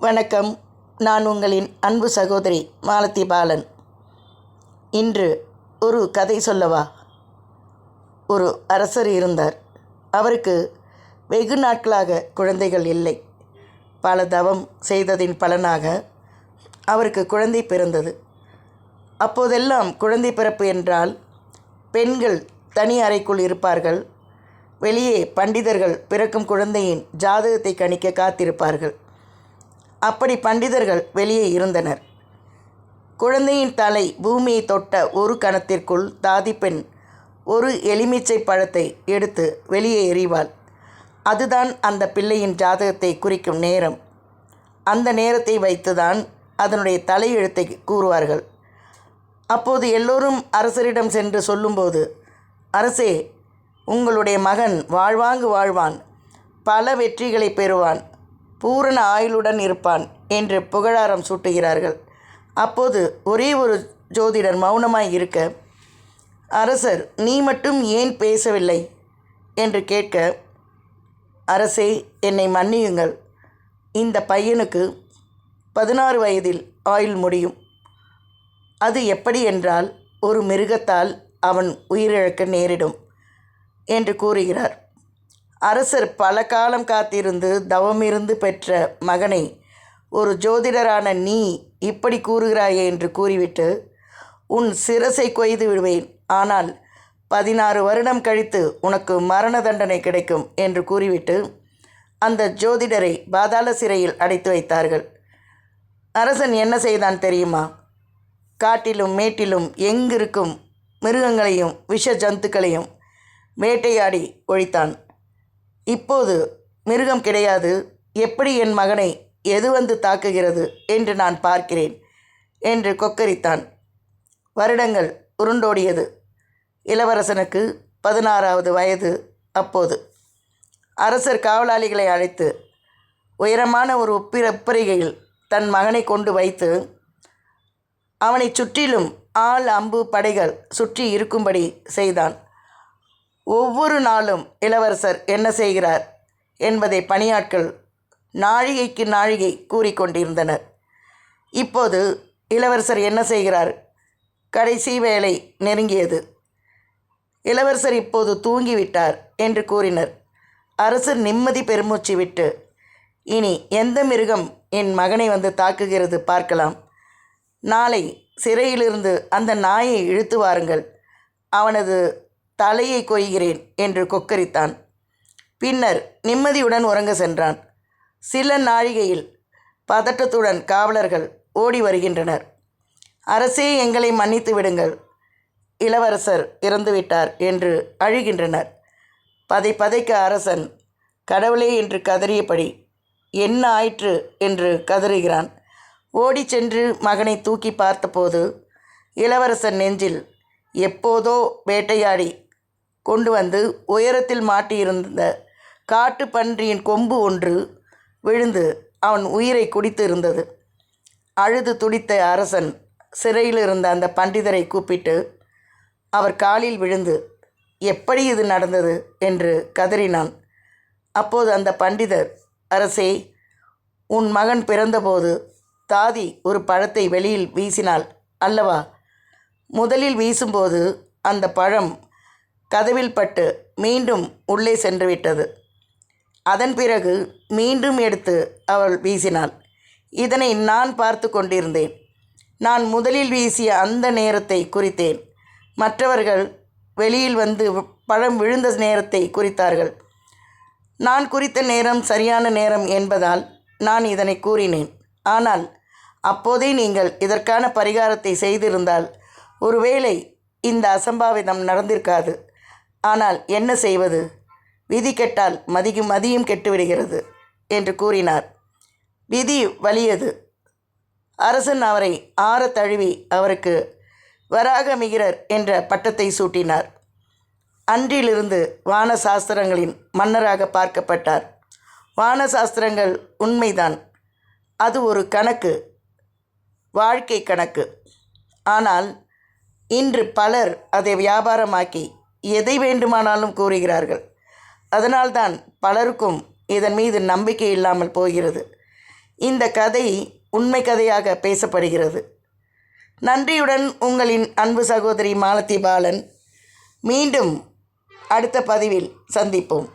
வணக்கம். நான் உங்களின் அன்பு சகோதரி மாலதி பாலன். இன்று ஒரு கதை சொல்லவா? ஒரு அரசர் இருந்தார். அவருக்கு வெகு நாட்களாக குழந்தைகள் இல்லை. பல தவம் செய்ததின் பலனாக அவருக்கு குழந்தை பிறந்தது. அப்போதெல்லாம் குழந்தை பிறப்பு என்றால் பெண்கள் தனி அறைக்குள் இருப்பார்கள். வெளியே பண்டிதர்கள் பிறக்கும் குழந்தையின் ஜாதகத்தை கணிக்க காத்திருப்பார்கள். அப்படி பண்டிதர்கள் வெளியே இருந்தனர். குழந்தையின் தலை பூமியை தொட்ட ஒரு கணத்திற்குள் தாதிப்பெண் ஒரு எலுமிச்சை பழத்தை எடுத்து வெளியே எறிவாள். அதுதான் அந்த பிள்ளையின் ஜாதகத்தை குறிக்கும் நேரம். அந்த நேரத்தை வைத்துதான் அதனுடைய தலையெழுத்தை கூறுவார்கள். அப்போது எல்லோரும் அரசரிடம் சென்று சொல்லும்போது அரசே உங்களுடைய மகன் வாழ்வாங்கு வாழ்வான். பல வெற்றிகளை பெறுவான். பூரண ஆயுளுடன் இருப்பான் என்று புகழாரம் சூட்டுகிறார்கள். அப்போது ஒரே ஒரு ஜோதிடர் மௌனமாய் இருக்க அரசர் நீ மட்டும் ஏன் பேசவில்லை? என்று கேட்க அரசே என்னை மன்னியுங்கள். இந்த பையனுக்கு பதினாறு வயதில் ஆயுள் முடியும். அது எப்படி என்றால் ஒரு மிருகத்தால் அவன் உயிரிழக்க நேரிடும் என்று கூறுகிறார். அரசர் பல காலம் காத்திருந்து தவமிருந்து பெற்ற மகனை ஒரு ஜோதிடரான நீ இப்படி கூறுகிறாயே என்று கூறிவிட்டு உன் சிரசை கொய்து விடுவேன். ஆனால் பதினாறு வருடம் கழித்து உனக்கு மரண தண்டனை கிடைக்கும் என்று கூறிவிட்டு அந்த ஜோதிடரை பாதாள சிறையில் அடைத்து வைத்தார்கள். அரசன் என்ன செய்தான் தெரியுமா? காட்டிலும் மேட்டிலும் எங்கிருக்கும் மிருகங்களையும் விஷ ஜந்துக்களையும் வேட்டையாடி ஒழித்தான். இப்போது மிருகம் கிடையாது. எப்படி என் மகனை எது வந்து தாக்குகிறது என்று நான் பார்க்கிறேன் என்று கொக்கரித்தான். வருடங்கள் உருண்டோடியது. இளவரசனுக்கு பதினாறாவது வயது அப்போது. அரசர் காவலாளிகளை அழைத்து உயரமான ஒரு உப்பிர உப்பரிகையில் தன் மகனை கொண்டு வைத்து அவனை சுற்றிலும் ஆள் அம்பு படைகள் சுற்றி இருக்கும்படி செய்தான். ஒவ்வொரு நாளும் இளவரசர் என்ன செய்கிறார் என்பதை பணியாட்கள் நாழிகைக்கு நாழிகை கூறிக்கொண்டிருந்தனர். இப்போது இளவரசர் என்ன செய்கிறார்? கடைசி வேலை நெருங்கியது. இளவரசர் இப்போது தூங்கிவிட்டார் என்று கூறினர். அரசர் நிம்மதி பெருமூச்சு விட்டு இனி எந்த மிருகம் என் மகனை வந்து தாக்குகிறது பார்க்கலாம். நாளை சிறையிலிருந்து அந்த நாயை இழுத்து வாருங்கள். அவனது தலையை கொய்கிறேன் என்று கொக்கரித்தான். பின்னர் நிம்மதியுடன் உறங்க சென்றான். சில நாழிகையில் பதட்டத்துடன் காவலர்கள் ஓடி வருகின்றனர். அரசே எங்களை மன்னித்து விடுங்கள். இளவரசர் இறந்துவிட்டார் என்று அழுகின்றனர். பதை பதைக்க அரசன் கடவுளே என்று கதறியபடி என்ன ஆயிற்று என்று கதறுகிறான். ஓடி சென்று மகனை தூக்கி பார்த்தபோது இளவரசன் நெஞ்சில் எப்போதோ வேட்டையாடி கொண்டு வந்து உயரத்தில் மாட்டியிருந்த காட்டு பன்றியின் கொம்பு ஒன்று விழுந்து அவன் உயிரை குடித்து இருந்தது அழுது துடித்த அரசன் சிறையில் இருந்த அந்த பண்டிதரை கூப்பிட்டு அவர் காலில் விழுந்து எப்படி இது நடந்தது? என்று கதறினான். அப்போது அந்த பண்டிதர் அரசே உன் மகன் பிறந்தபோது தாதி ஒரு பழத்தை வெளியில் வீசினாள் அல்லவா? முதலில் வீசும்போது அந்த பழம் கதவில் பட்டு மீண்டும் உள்ளே சென்று விட்டது அதன் பிறகு மீண்டும் எடுத்து அவள் வீசினாள். இதனை நான் பார்த்து கொண்டிருந்தேன். நான் முதலில் வீசிய அந்த நேரத்தை குறித்தேன். மற்றவர்கள் வெளியில் வந்து பழம் விழுந்த நேரத்தை குறித்தார்கள். நான் குறித்த நேரம் சரியான நேரம் என்பதால் நான் இதனை கூறினேன். ஆனால் அப்போதே நீங்கள் இதற்கான பரிகாரத்தை செய்திருந்தால் ஒருவேளை இந்த அசம்பாவிதம் நடந்திருக்காது. ஆனால் என்ன செய்வது? விதி கெட்டால் மதியும் மதியும் கெட்டுவிடுகிறது என்று கூறினார். விதி வலியது. அரசன் அவரை ஆற தழுவி அவருக்கு வராகமிகிரர் என்ற பட்டத்தை சூட்டினார். அன்றிலிருந்து வான சாஸ்திரங்களின் மன்னராக பார்க்கப்பட்டார். வான சாஸ்திரங்கள் உண்மைதான். அது ஒரு கணக்கு வாழ்க்கை கணக்கு. ஆனால் இன்று பலர் அதை வியாபாரமாக்கி எதை வேண்டுமானாலும் கூறுகிறார்கள். அதனால்தான் பலருக்கும் இதன் மீது நம்பிக்கை இல்லாமல் போகிறது. இந்த கதை உண்மை கதையாக பேசப்படுகிறது. நன்றியுடன் உங்களின் அன்பு சகோதரி மாலத்தி பாலன். மீண்டும் அடுத்த பதிவில் சந்திப்போம்.